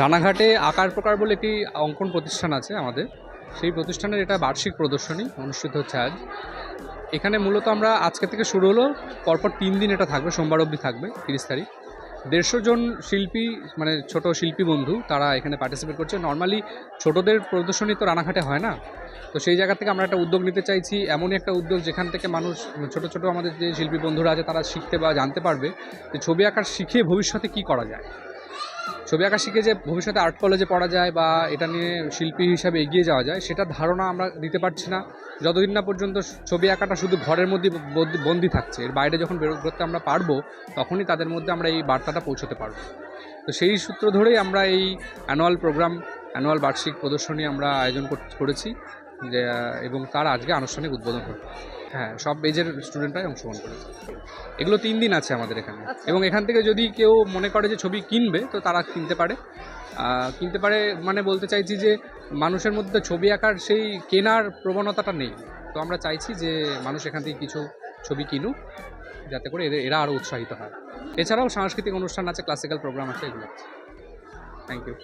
রানাঘাটে আকার প্রকার বলে একটি অঙ্কন প্রতিষ্ঠান আছে আমাদের। সেই প্রতিষ্ঠানের এটা বার্ষিক প্রদর্শনী অনুষ্ঠিত হচ্ছে আজ। এখানে মূলত আমরা আজকে থেকে শুরু হলো, পরপর তিন দিন এটা থাকবে, সোমবার অবধি থাকবে, তিরিশ তারিখ। দেড়শো জন শিল্পী মানে ছোট শিল্পী বন্ধু, তারা এখানে পার্টিসিপেট করছে। নর্মালি ছোটদের প্রদর্শনী তো রানাঘাটে হয় না। তো সেই জায়গা থেকে আমরা একটা উদ্যোগ নিতে চাইছি। এমনই একটা উদ্যোগ যেখান থেকে মানুষ ছোট ছোট আমাদের যে শিল্পী বন্ধুরা আছে, তারা শিখতে বা জানতে পারবে যে ছবি আঁকা শিখে ভবিষ্যতে কী করা যায়। ছবি আঁকা শিখে যে ভবিষ্যতে আর্ট কলেজে পড়া যায় বা এটা নিয়ে শিল্পী হিসাবে এগিয়ে যাওয়া যায় সেটার ধারণা আমরা দিতে পারছি না। যতদিন না পর্যন্ত ছবি আঁকাটা শুধু ঘরের মধ্যে বন্দি- থাকছে, এর বাইরে যখন বেরো করতে আমরা পারব, তখনই তাদের মধ্যে আমরা এই বার্তাটা পৌঁছতে পারব। তো সেই সূত্র ধরেই আমরা এই অ্যানুয়াল প্রোগ্রাম অ্যানুয়াল বার্ষিক প্রদর্শনী আমরা আয়োজন কর- করেছি, যে, এবং তার আজকে আনুষ্ঠানিক উদ্বোধন হবে হ্যাঁ সব এজের স্টুডেন্টরাই অংশগ্রহণ করেছে। এগুলো তিন দিন আছে আমাদের এখানে। এবং এখান থেকে যদি কেউ মনে করে যে ছবি কিনবে তো তারা কিনতে পারে। কিনতে পারে মানে বলতে চাইছি যে মানুষের মধ্যে ছবি আঁকার সেই কেনার প্রবণতাটা নেই। তো আমরা চাইছি যে মানুষ এখান থেকে কিছু ছবি কিনুক যাতে করে এদের এরা আরও উৎসাহিত হয়। এছাড়াও সাংস্কৃতিক অনুষ্ঠান আছে ক্লাসিক্যাল প্রোগ্রাম আছে এগুলো থ্যাংক ইউ